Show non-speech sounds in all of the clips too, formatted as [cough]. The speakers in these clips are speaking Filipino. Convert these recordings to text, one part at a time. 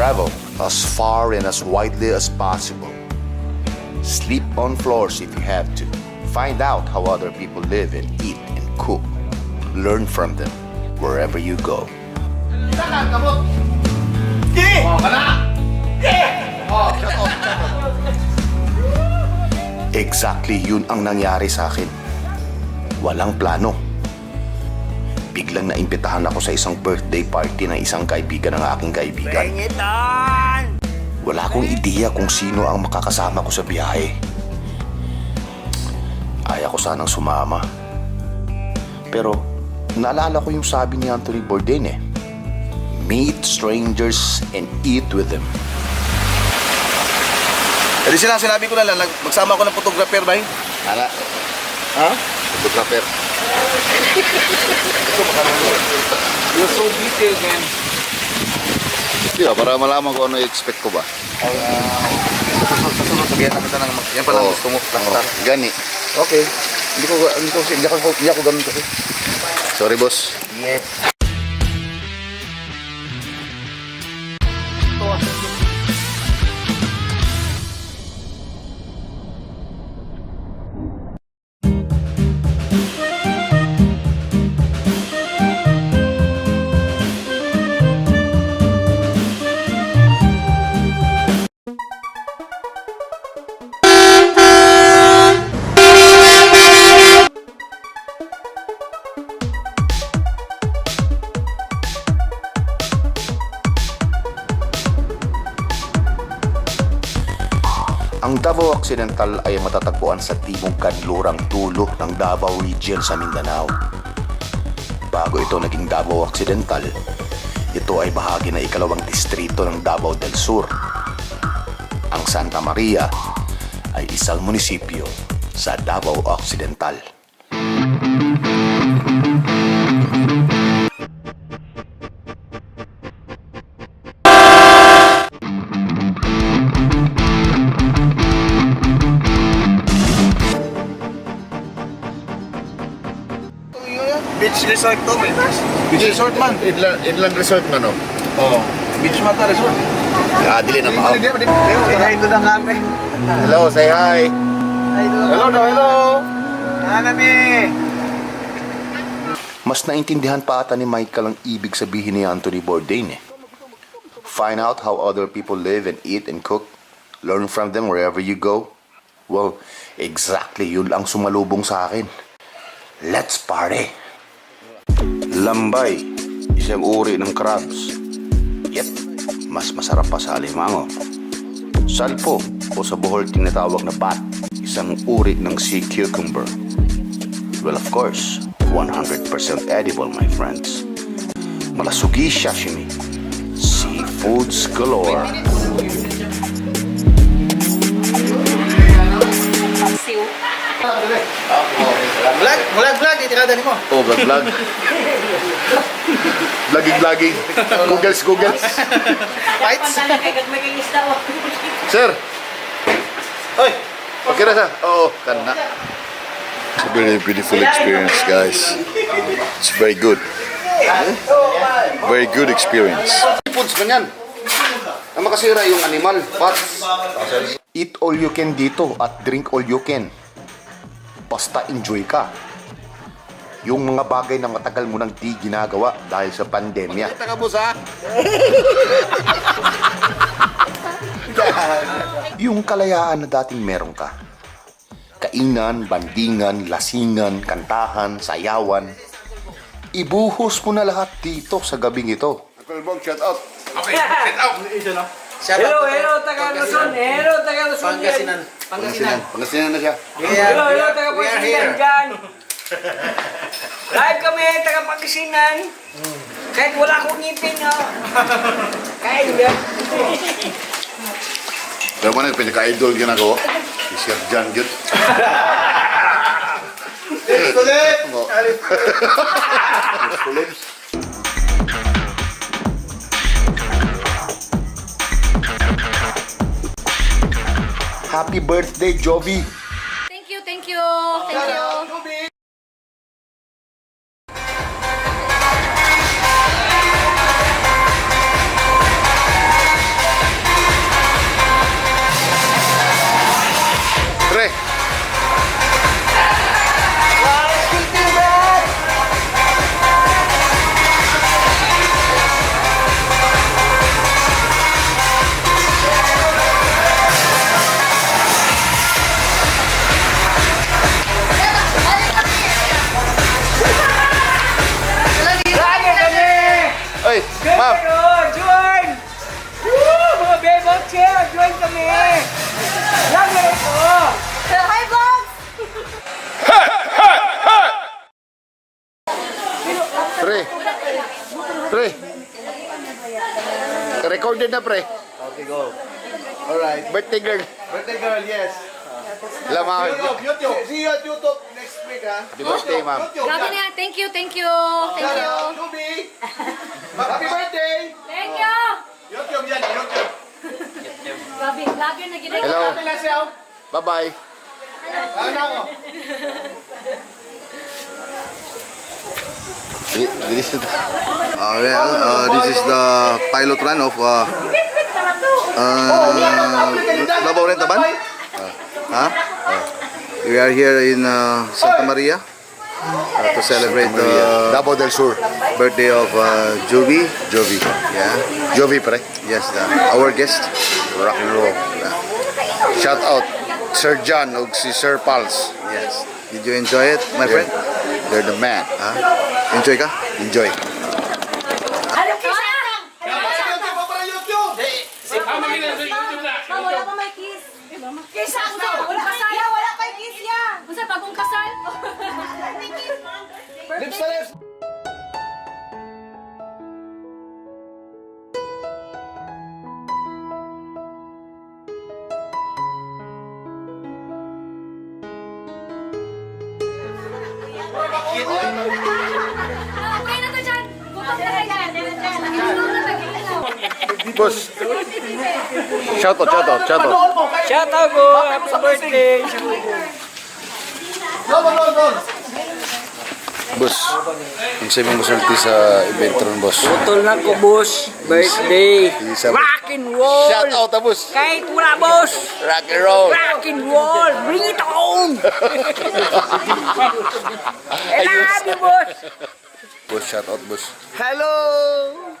Travel as far and as widely as possible. Sleep on floors if you have to. Find out how other people live and eat and cook. Learn from them wherever you go. Exactly yun ang nangyari sa akin. Walang plano. Biglang naimbitahan ako sa isang birthday party ng isang kaibigan ng aking kaibigan. Wala akong ideya kung sino ang makakasama ko sa biyahe. Ayaw ko sanang sumama. Pero naalala ko yung sabi ni Anthony Bourdain eh. Meet strangers and eat with them. Jadi sila, sinabi ko na lang, magsama ako ng photographer ba eh? Ana, Ha? Photographer. You're so detailed, man. Di ba, para malaman ko ano i-expect ko ba? Sa sunod, sabihan na kita ng mag- yan pala ang gusto mo, plaster. gani. Okay. Hindi ko, hindi ko, hindi ako, hindi ako ganun kasi. Sorry, boss. Yes. Occidental ay matatagpuan sa timog kanlurang dulo ng Davao Region sa Mindanao. Bago ito naging Davao Occidental, ito ay bahagi ng ikalawang distrito ng Davao del Sur. Ang Santa Maria ay isang munisipyo sa Davao Occidental. Beach resort to, man. Beach resort man. Inland, inland resort na no? Oo. Beach mata resort. Ah, dili na mao. Kaya ito na kami. Hello, say hi. Hello, no, hello. Hanami. Mas naintindihan pa ata ni Michael ang ibig sabihin ni Anthony Bourdain eh. Find out how other people live and eat and cook. Learn from them wherever you go. Well, exactly yun ang sumalubong sa akin. Let's party! Lambay, isang uri ng crabs. Yep, mas masarap pa sa alimango. Salpo o sa Bohol tinatawag na bat, isang uri ng sea cucumber. Well, of course, 100% edible, my friends. Malasugi sashimi. Seafoods galore. Paksiw. Vlog, vlog, vlog. Itirada ni mo. Oh, vlog [laughs] vlog. Vlogging vlogging. Googles googles. Fights. Oh. Sir, Hoy. okay na sa? Oo, kana. It's a very beautiful experience, guys. It's very good. Very good experience. Foods man yan. Ang makasira yung animal, parts. Eat all you can dito at drink all you can. Basta enjoy ka. Yung mga bagay na matagal mo nang di ginagawa dahil sa pandemya. Kita ka, ha? [laughs] Yung kalayaan na dating meron ka. Kainan, bandingan, lasingan, kantahan, sayawan. Ibuhos mo na lahat dito sa gabing ito. shout out. Okay, get out. Shout Hello, hello, taga Luzon. Hello, taga Luzon. Pangasinan. Pangasinan. Pangasinan na siya. Hello, hello, taga We are Pangasinan here. dyan. [laughs] Live kami, taga Pangasinan. Kahit wala akong ngipin, oh. Kahit ba? Pero man, pinaka-idol yun ako. Si Sir John yun. Ulit. Happy birthday, Jovi! Thank you, thank you. Thank you. Bebot chair! Join kami! Lang na ito! Hi, vlog! Pre. Pre. Recorded na pre. Okay, go. Alright. Birthday girl. Birthday girl, yes. Lamang. YouTube, YouTube. See you at YouTube next week, ha? Happy birthday, ma'am. Grabe yan. na. Thank you, thank you. Thank you. Happy birthday. Thank you. YouTube yan, YouTube. Grabe, vlogger na gina. Hello. Bye-bye. Ano ako? Uh, well, uh, this is the pilot run of uh, uh, Davao Rentaban. Uh, huh? Uh, we are here in uh, Santa Maria uh, to celebrate the Davao del Sur. birthday of uh, Jovi. Jovi. Yeah, Jovi pre. yes, the, our guest. Rock and roll. Shout out Sir John ug si Sir Pals. Yes. Did you enjoy it, my friend? They're the man. Huh? Enjoy ka? Enjoy. Boss. Shout out, shout out, shout out. Shout out ko! Happy birthday! No. Boss. Ang sabi mo sulti sa event ron, boss. Putol na ko, boss. Birthday! Rock and roll! Shout out, ah, boss. Kahit wala, boss! Rock and roll. Rock and roll! Bring it on! [laughs] I love you, boss! Boss, shout out, boss. Hello!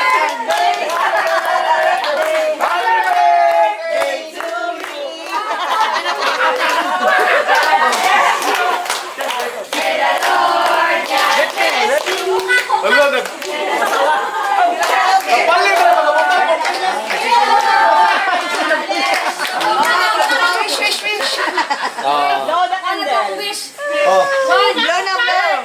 Wish, wish, wish. Ano to? Wish. Oh. Blow na blow.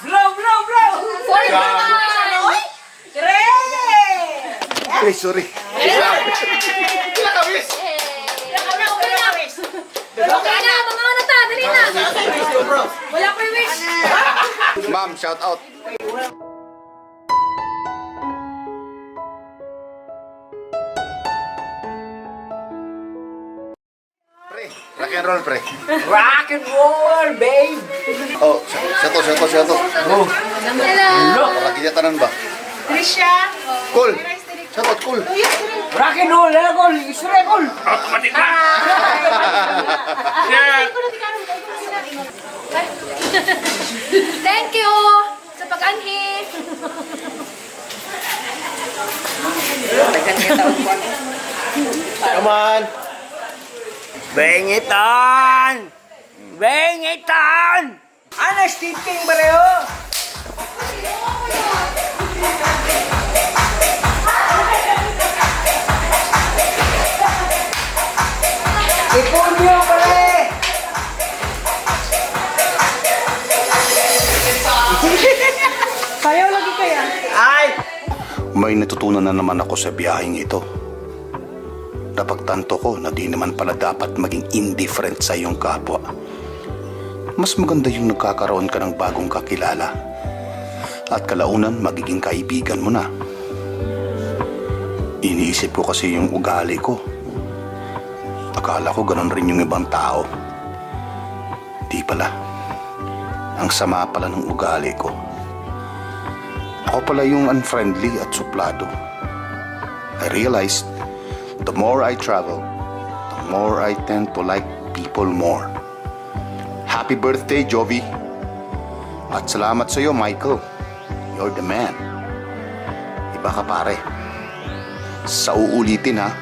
Blow, blow, blow! For fun. Ay, sorry. Okay na, mga ano ta, dali na. Wala ko yung wish. Ma'am, shout out. Pre, rock and roll, pre. Rock and roll, babe! Oh, shout out, shout out, shout out. Hello. Pakakita tanan ba? Trisha. Cool. Shout out, cool. Rock and roll, eh, kol! Isre, kol! Thank you sa pag-anhi. Come on. Bring it on! Bring it on! Ano, May natutunan na naman ako sa biyaheng ito. Napagtanto ko na di naman pala dapat maging indifferent sa iyong kapwa. Mas maganda yung nagkakaroon ka ng bagong kakilala. At kalaunan magiging kaibigan mo na. Iniisip ko kasi yung ugali ko. Akala ko ganun rin yung ibang tao. Di pala. Ang sama pala ng ugali ko. Ako pala yung unfriendly at suplado. I realized the more I travel, the more I tend to like people more. Happy birthday, Jovi. At salamat sa iyo, Michael. You're the man. Iba ka pare. Sa uulitin ha,